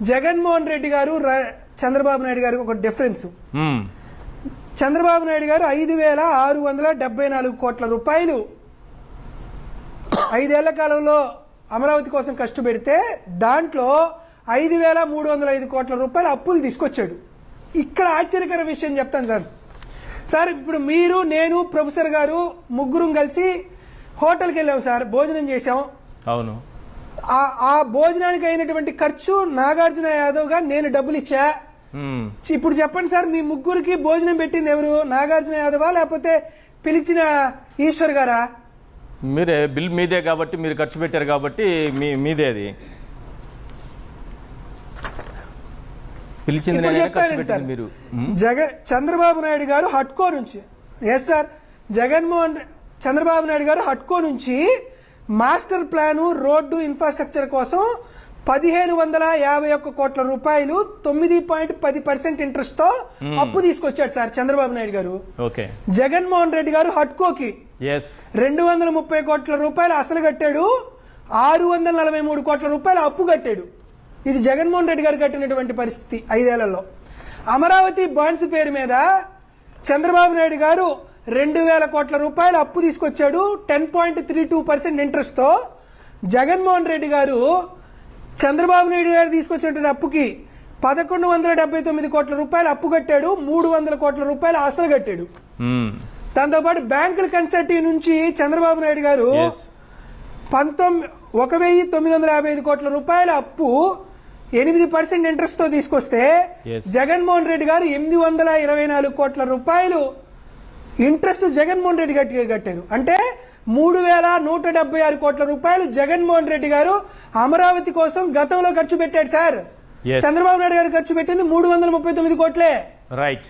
జగన్మోహన్ రెడ్డి గారు చంద్రబాబు నాయుడు గారికి ఒక డిఫరెన్స్. చంద్రబాబు నాయుడు గారు ఐదు వేల ఆరు వందల డెబ్బై నాలుగు కోట్ల రూపాయలు. ఐదేళ్ళ కాలంలో అమరావతి కోసం కష్టపెడితే దాంట్లో ఐదు వేల మూడు వందల ఐదు కోట్ల రూపాయల అప్పులు తీసుకొచ్చాడు. ఇక్కడ ఆశ్చర్యకర విషయం చెప్తాను సార్. సార్ ఇప్పుడు మీరు నేను ప్రొఫెసర్ గారు ముగ్గురం కలిసి హోటల్కి వెళ్ళాం సార్ భోజనం చేసాం అవును. ఆ భోజనానికి అయినటువంటి ఖర్చు నాగార్జున యాదవ్గా నేను డబ్బులు ఇచ్చా. ఇప్పుడు చెప్పండి సార్ మీ ముగ్గురికి భోజనం పెట్టింది ఎవరు? నాగార్జున యాదవా? లేకపోతే పిలిచిన ఈశ్వర్ గారా? మీరే బిల్ మీదే కాబట్టి మీరు ఖర్చు పెట్టారు కాబట్టి మీ మీదే అది. పిలిచింది మీరు. మ్మ్. జగ చంద్రబాబు నాయుడు గారు హట్కో నుంచి. ఎస్ సార్ జగన్మోహన్ చంద్రబాబు నాయుడు గారు హట్కో నుంచి మాస్టర్ ప్లాను రోడ్డు ఇన్ఫ్రాస్ట్రక్చర్ కోసం పదిహేను వందల యాభై ఒక్క కోట్ల రూపాయలు తొమ్మిది పాయింట్ పది పర్సెంట్ ఇంట్రెస్ట్తో అప్పు తీసుకొచ్చాడు సార్ చంద్రబాబు నాయుడు గారు. ఓకే. జగన్మోహన్ రెడ్డి గారు హట్కోకి రెండు వందల ముప్పై కోట్ల రూపాయలు అసలు కట్టాడు ఆరు వందల నలభై మూడు కోట్ల రూపాయలు అప్పు కట్టాడు. ఇది జగన్మోహన్ రెడ్డి గారు కట్టినటువంటి పరిస్థితి ఐదేళ్ళలో. అమరావతి బాండ్స్ పేరు మీద చంద్రబాబు నాయుడు గారు రెండు వేల కోట్ల రూపాయలు అప్పు తీసుకొచ్చాడు ten point three two percent ఇంట్రెస్ట్తో జగన్మోహన్ రెడ్డి గారు చంద్రబాబు నాయుడు గారు తీసుకొచ్చినటువంటి అప్పుకి పదకొండు వందల డెబ్బై తొమ్మిది కోట్ల రూపాయలు అప్పు కట్టాడు మూడు వందల కోట్ల రూపాయలు అసలు కట్టాడు. దాంతోపాటు బ్యాంకుల కన్సల్టీ నుంచి చంద్రబాబు నాయుడు గారు పంతొమ్మిది ఒక వెయ్యి తొమ్మిది వందల యాభై ఐదు కోట్ల రూపాయల అప్పు ఎనిమిది పర్సెంట్ ఇంట్రెస్ట్తో తీసుకొస్తే. జగన్మోహన్ రెడ్డి గారు ఎనిమిది వందల ఇరవై నాలుగు కోట్ల రూపాయలు ఇంట్రెస్ట్ జగన్మోహన్ రెడ్డి గట్టి కట్టారు. అంటే మూడు వేల నూట డెబ్బై ఆరు కోట్ల రూపాయలు జగన్మోహన్ రెడ్డి గారు అమరావతి కోసం గతంలో ఖర్చు పెట్టాడు సార్. చంద్రబాబు నాయుడు గారు ఖర్చు పెట్టింది మూడు వందల ముప్పై తొమ్మిది కోట్లే. రైట్